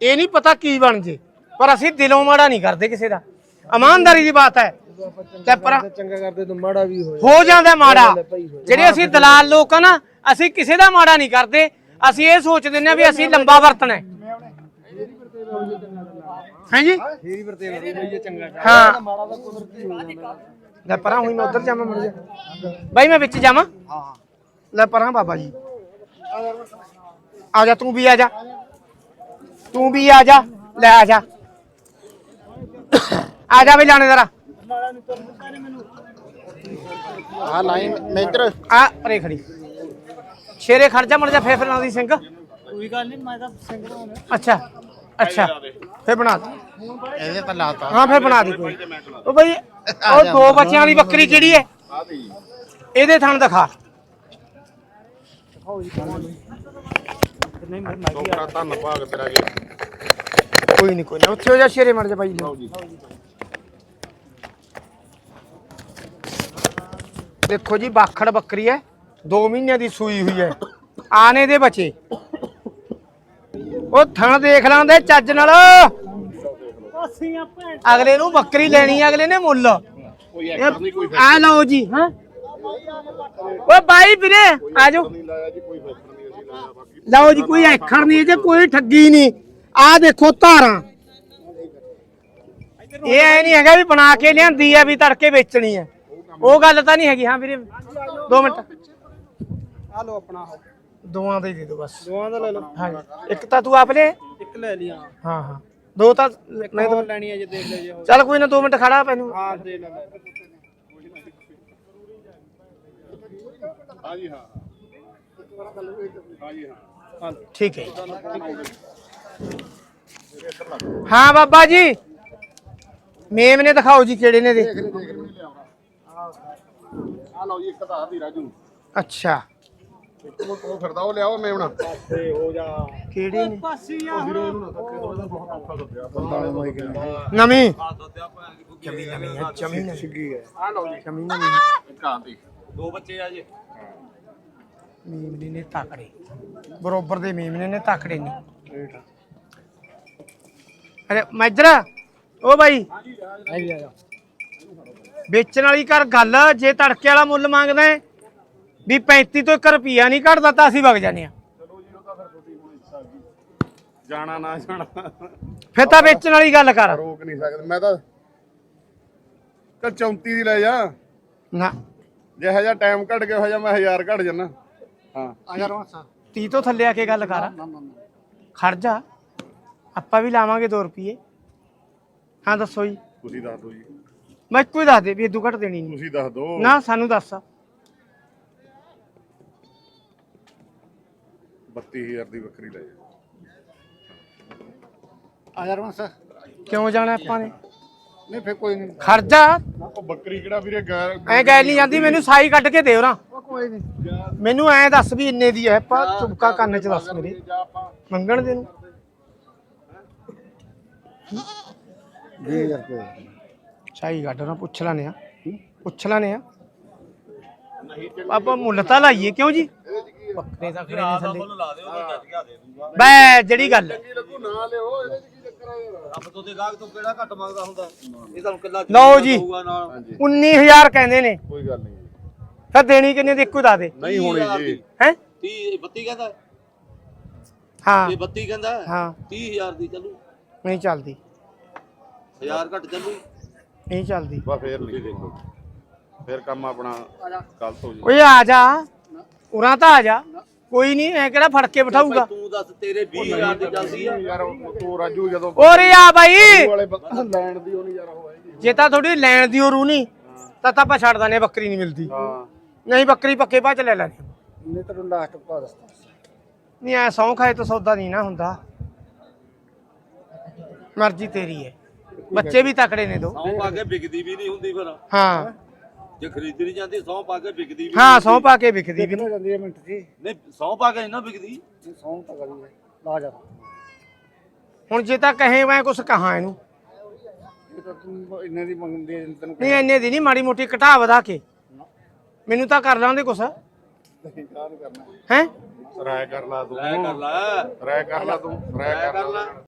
ਇਹ ਨਹੀਂ ਪਤਾ ਕੀ ਬਣ ਜੇ। ਪਰ ਅਸੀਂ ਦਿਲੋਂ ਮਾੜਾ ਨਹੀਂ ਕਰਦੇ ਕਿਸੇ ਦਾ। ਇਮਾਨਦਾਰੀ ਦੀ ਬਾਤ ਹੈ। ਤੇ ਪਰ ਚੰਗਾ ਕਰਦੇ ਤਾਂ ਮਾੜਾ ਵੀ ਹੋਏ ਹੋ ਜਾਂਦਾ ਮਾੜਾ। ਜਿਹੜੇ ਅਸੀਂ ਦਲਾਲ ਲੋਕ ਆ ਨਾ ਅਸੀਂ ਕਿਸੇ ਦਾ ਮਾੜਾ ਨਹੀਂ ਕਰਦੇ। ਅਸੀਂ ਇਹ ਸੋਚਦੇ ਨੇ ਵੀ ਅਸੀਂ ਲੰਬਾ ਵਰਤਣਾ ਹੈ। ਹਾਂਜੀ? ਫੇਰੀ ਵਰਤੇ ਹੋਈ ਚੰਗਾ ਹਾਂ। ਮਾੜਾ ਕੁਦਰਤੀ ਹੋ ਲੈ ਪਰਾਂ ਹੋਈ ਮੈਂ ਉਧਰ ਜਾਵਾਂ ਮੜ ਜਾ। ਬਾਈ ਮੈਂ ਵਿੱਚ ਜਾਵਾਂ। ਹਾਂ। ਲੈ ਪਰਾਂ ਬਾਬਾ ਜੀ। ਆ ਜਾ ਤੂੰ ਵੀ ਆ ਜਾ। ਤੂੰ ਵੀ ਆ ਜਾ ਲੈ ਆ ਜਾ। ਆ ਜਾ ਵੀ ਲਾਣੇ ਜ਼ਰਾ। ਹਾਂ ਲਾਈਨ ਮੇਜਰ ਆ ਪਰੇ ਖੜੀ। ਸ਼ੇਰੇ ਖੜ ਜਾ ਮੜ ਜਾ ਫੇਰ ਫੇਰ ਦੀ ਸਿੰਘ। ਕੋਈ ਗੱਲ ਨਹੀਂ ਮੈਂ ਤਾਂ ਸਿੰਘ ਬਣਾਉਣਾ। ਅੱਛਾ ਅੱਛਾ। ਫੇਰ ਬਣਾ ਦੇ। ਇਹਦੇ ਤਾਂ ਲਾਤਾ। ਹਾਂ ਫੇਰ ਬਣਾ ਦੇ ਕੋਈ। ਉਹ ਬਈ ਉਹ ਦੋ ਬੱਚਿਆਂ ਵਾਲੀ ਬੱਕਰੀ ਕਿਹੜੀ ਹੈ ਇਹਦੇ ਥਣ ਦਿਖਾ। ਟੋਕਰਾ ਧੰਨ ਭਾਗ ਤੇਰਾ ਜੀ। ਕੋਈ ਨਹੀਂ ਕੋਈ ਨਾ। ਉੱਥੇ ਹੋ ਜਾ ਸ਼ੇਰੇ ਮੜ ਜਾ। ਬਾਈ ਲੈ। ਦੇਖੋ ਜੀ ਬਾਖੜ ਬੱਕਰੀ ਹੈ। 2 ਮਹੀਨਿਆਂ ਦੀ ਸੂਈ ਹੋਈ ਹੈ। ਆਨੇ ਦੇ ਬੱਚੇ। ਉਹ ਥਣ ਦੇਖ ਲਾਂਦੇ ਚੱਜ ਨਾਲ। ਅਗਲੇ ਨੂੰ ਬੱਕਰੀ ਲੈਣੀ ਹੈ, ਅਗਲੇ ਨੇ ਮੁੱਲ। ਆ ਲਓ ਜੀ ਹਾਂ। ਓ ਬਾਈ ਵੀਰੇ ਆ ਲਓ ਜੀ ਕੋਈ ਐਖਰ ਨਹੀਂ ਜੇ ਕੋਈ ਠੱਗੀ ਨਹੀਂ। ਆ ਦੇਖੋ ਧਾਰਾਂ। ਇਹ ਐ ਨਹੀਂ ਹੈਗਾ ਵੀ ਬਣਾ ਕੇ ਲਿਆਂਦੀ ਆ ਵੀ ਤੜਕੇ ਵੇਚਣੀ ਹੈ ਉਹ ਗੱਲ ਤਾਂ ਨਹੀਂ ਹੈਗੀ। ਹਾਂ ਵੀਰੇ 2 ਮਿੰਟ। ਆ ਲੋ ਆਪਣਾ। ਦੋਆਂ ਦੇ ਦੇ ਦਿਓ ਬਸ। ਦੋਵਾਂ ਦਾ ਲੈ ਲਓ। ਹਾਂ ਇੱਕ ਤਾਂ ਤੂੰ ਆਪ ਲੈ। ਇੱਕ ਲੈ ਲਿਆ। ਹਾਂ ਹਾਂ। ਦੋ ਤਾਂ ਨਹੀਂ ਹੋਰ ਤਾਂ ਲੈਣੀ ਹੈ ਜੇ ਦੇਖ ਲੈ ਜੇ। ਚੱਲ ਕੋਈ ਨਾ 2 ਮਿੰਟ ਖੜਾ ਪੈਨੂੰ। ਹਾਂ ਦੇ ਲੈ ਲੈ। ਹਾਂ ਜੀ ਹਾਂ। ਹਾਂ ਜੀ ਹਾਂ ਠੀਕ ਹੈ ਹਾਂ ਬਾਬਾ ਜੀ ਮੇਮ ਨੇ ਦਿਖਾਓ ਜੀ ਕਿਹੜੇ ਨੇ ਦੇ ਆ ਲਓ ਜੀ ਇੱਕ ਤਾਂ ਆਦੀ ਰਾਜੂ ਅੱਛਾ ਇੱਕ ਉਹ ਉਹ ਫਿਰਦਾ ਉਹ ਲਿਆਓ ਮੇਵਣਾ ਤੇ ਹੋ ਜਾ ਕਿਹੜੇ ਨੇ ਪਾਸੀਆਂ ਨਵੀਂ ਜਮੀ ਨਵੀਂ ਹੈ ਜਮੀ ਨਵੀਂ ਸਿੱਗੀ ਹੈ ਆ ਲਓ ਜੀ ਜਮੀ ਨਵੀਂ ਇੱਕ ਆਂਦੀ ਮੇਮਨੇ ਨੇ ਤਾਕੜੇ। ਬਰੋਬਰ ਦੇ ਮੇਮਨੇ ਨੇ ਤਾਕੜੇ ਨੇ। ਅਰੇ ਮੈਜਰਾ ਓ ਬਾਈ। ਵੇਚਣ ਵਾਲੀ ਕਰ ਗੱਲ ਜੇ ਤੜਕੇ ਵਾਲਾ ਮੁੱਲ ਮੰਗਦਾ ਹੈ ਵੀ 35 ਤੋਂ 1 ਰੁਪਿਆ ਨਹੀਂ ਘਟਦਾ ਤਾਂ ਅਸੀਂ ਵਗ ਜਾਂਦੇ ਆ ਜਾਣਾ ਨਾ ਜਾਣਾ। ਫਿਰ ਤਾਂ ਵੇਚਣ ਵਾਲੀ ਗੱਲ ਕਰ। ਰੋਕ ਨਹੀਂ ਸਕਦੇ। ਮੈਂ ਤਾਂ ਚੱਲ 34 ਦੀ ਲੈ ਜਾ। ਨਾ। ਜਿਹੋ ਜਿਹਾ ਟਾਈਮ ਘਟ ਗਿਆ ਹੋ ਜਾ ਮੈਂ 1000 ਘਟ ਜਾਣਾ ਹਾਂ। ਆ ਜਾ ਰੋਸਾ 30 ਤੋਂ ਥੱਲੇ ਆ ਕੇ ਗੱਲ ਕਰ। ਖੜ ਜਾ। ਆਪਾਂ ਵੀ ਲਾਵਾਂਗੇ 2 ਰੁਪਏ ਹਾਂ ਦੱਸੋ ਜੀ। ਤੁਸੀਂ ਦੱਸ ਦਿਓ ਜੀ। ਮੈਂ ਇੱਕੋ ਹੀ ਦੱਸ ਦੇ ਵੀ ਇਦੋਂ ਘੱਟ ਦੇਣੀ ਨਹੀਂ। ਤੁਸੀਂ ਦੱਸ ਦਿਓ। ਨਾ ਸਾਨੂੰ ਦੱਸ। 32000 ਦੀ ਬੱਕਰੀ ਲੈ ਜਾ ਆ ਜਾ ਰੋਸਾ ਕਿਉਂ ਜਾਣਾ ਆਪਾਂ ਨੇ? ਨਹੀਂ ਫੇਰ ਕੋਈ ਨਹੀਂ। ਖੜ ਜਾ। ਉਹ ਬੱਕਰੀ ਕਿਹੜਾ ਵੀਰੇ ਗੈਰ ਐ ਗੱਲ ਨਹੀਂ ਜਾਂਦੀ ਮੈਨੂੰ ਸਾਈ ਕੱਢ ਕੇ ਦੇ ਉਹਨਾਂ ਉਹ ਕੋਈ ਨਹੀਂ ਮੈਨੂੰ ਐ ਦੱਸ ਵੀ ਇੰਨੇ ਦੀ ਐ ਪਾ ਚੁਬਕਾ ਕੰਨ ਚ ਦੱਸ ਮੇਰੇ। ਮੰਗਣ ਦੇ ਨੂੰ। 20000 ਰੁਪਏ। ਸਾਈ ਕੱਢ ਉਹਨਾਂ ਪੁੱਛ ਲਾਨੇ ਆ ਪੁੱਛ ਲਾਨੇ ਆ ਆਪਾਂ ਮੁੱਲ ਤਾਂ ਲਾਈਏ ਕਿਉਂ ਜੀ? ਬੱਕਰੇ ਦਾ ਖੜੇ ਨੇ ਥੱਲੇ ਬੈ ਜਿਹੜੀ ਗੱਲ ਕੀ ਲੱਗੂ ਨਾ ਲਿਓ ਇਹਦੇ ਚ ਕੀ ਚੱਕਰ ਆ ਯਾਰ? ਰੱਬ ਤੋਂ ਤੇ ਗਾਹਕ ਤੋਂ ਕਿਹੜਾ ਘੱਟ ਮੰਗਦਾ ਹੁੰਦਾ? ਇਹ ਤੁਹਾਨੂੰ ਕਿੱਲਾ ਲਓ ਜੀ ਹੋਊਗਾ ਨਾਲ। ਹਾਂਜੀ। 19000 ਕਹਿੰਦੇ ਨੇ। ਕੋਈ ਗੱਲ ਨਹੀਂ। ਤਾਂ ਦੇਣੀ ਕਿੰਨੇ ਦੀ ਇੱਕੋ ਦੱਸ ਦੇ। ਨਹੀਂ ਹੋਣੀ ਜੀ। ਹੈ? 30 32 ਕਹਿੰਦਾ। ਹਾਂ। ਇਹ 32 ਕਹਿੰਦਾ। ਹਾਂ। 30000 ਦੀ ਚੱਲੂ। ਨਹੀਂ ਚੱਲਦੀ। 1000 ਘੱਟ ਚੱਲੂ। ਨਹੀਂ ਚੱਲਦੀ। ਬਾ ਫੇਰ ਨਹੀਂ। ਦੇਖੋ। ਫੇਰ ਕੰਮ ਆਪਣਾ ਗਲਤ ਹੋ ਜੀ ਓਏ ਆ ਜਾ। ਉਰਾਂ ਤਾਂ ਆ ਜਾ। ਕੋਈ ਨਹੀਂ ਐ ਕਿਹੜਾ ਫੜ ਕੇ ਬਿਠਾਊਗਾ? ਤੂੰ ਦੱਸ ਤੇਰੇ 20000 ਦੀ ਚੱਲਦੀ ਆ। ਯਾਰ ਉਹ ਤੂੰ ਰਾਜੂ ਜਦੋਂ ਓਰੇ ਆ ਬਾਈ। ਲੈਣ ਦੀ ਉਹ ਨਹੀਂ ਯਾਰ ਉਹ ਜੇ ਤਾਂ ਥੋੜੀ ਲੈਣ ਦੀ ਉਹ ਰੂ ਨਹੀਂ ਤਾਂ ਤਾਂ ਆਪਾਂ ਛੱਡ ਦਾਨੇ ਬੱਕਰੀ ਨਹੀਂ ਮਿਲਦੀ। ਹਾਂ। ਨਹੀਂ ਬੱਕਰੀ ਪੱਕੇ ਬਾਅਦ ਚ ਲੈ ਲੈਣੀ। ਨਹੀਂ ਤਾਂ ਲਾਸਟ ਪਾ ਦੱਸ ਨਹੀਂ ਐ ਸੌਂ ਖਾਏ ਤਾਂ ਸੌਦਾ ਨਹੀਂ ਨਾ ਹੁੰਦਾ। ਮਰਜ਼ੀ ਤੇਰੀ ਹੈ। ਬੱਚੇ ਵੀ ਤਕੜੇ ਨੇ ਦੋ। ਸੌਂ ਪਾ ਕੇ ਵਿਕਦੀ ਵੀ ਨਹੀਂ ਹੁੰਦੀ ਫਿਰ। ਹਾਂ। ਜੇ ਖਰੀਦੀ ਨਹੀਂ ਜਾਂਦੀ ਸੌਂ ਪਾ ਕੇ ਵਿਕਦੀ ਵੀ ਹਾਂ ਸੌਂ ਪਾ ਕੇ ਵਿਕਦੀ ਵੀ ਕਿੰਨਾ ਜਾਂਦੀ ਹੈ ਮਿੰਟ ਜੀ? ਨਹੀਂ ਸੌਂ ਪਾ ਕੇ ਨਾ ਵਿਕਦੀ। ਸੌਂ ਤਾਂ ਕਰੀ ਹੈ। ਲਾ ਜਾ। ਹੁਣ ਜੇ ਤਾਂ ਕਹੇ ਮੈਂ ਕੁਛ ਕਹਾਂ ਇਹਨੂੰ। ਇਹ ਤਾਂ ਤੂੰ ਇੰਨੇ ਦੀ ਮੰਗਦੇ ਤੈਨੂੰ ਨਹੀਂ ਇੰਨੇ ਦੀ ਨਹੀਂ ਮਾੜੀ ਮੋਟੀ ਘਟਾ ਵਧਾ ਕੇ। ਮੈਨੂੰ ਤਾਂ ਕਰ ਲਾਂਦੇ ਕੁਛ। ਹੈ? ਰਾਇ ਕਰ ਲਾ ਤੂੰ। ਲੈ ਕਰ ਲੈ। ਰਾਇ ਕਰ ਲਾ ਤੂੰ। ਰਾਇ ਕਰ ਲੈ।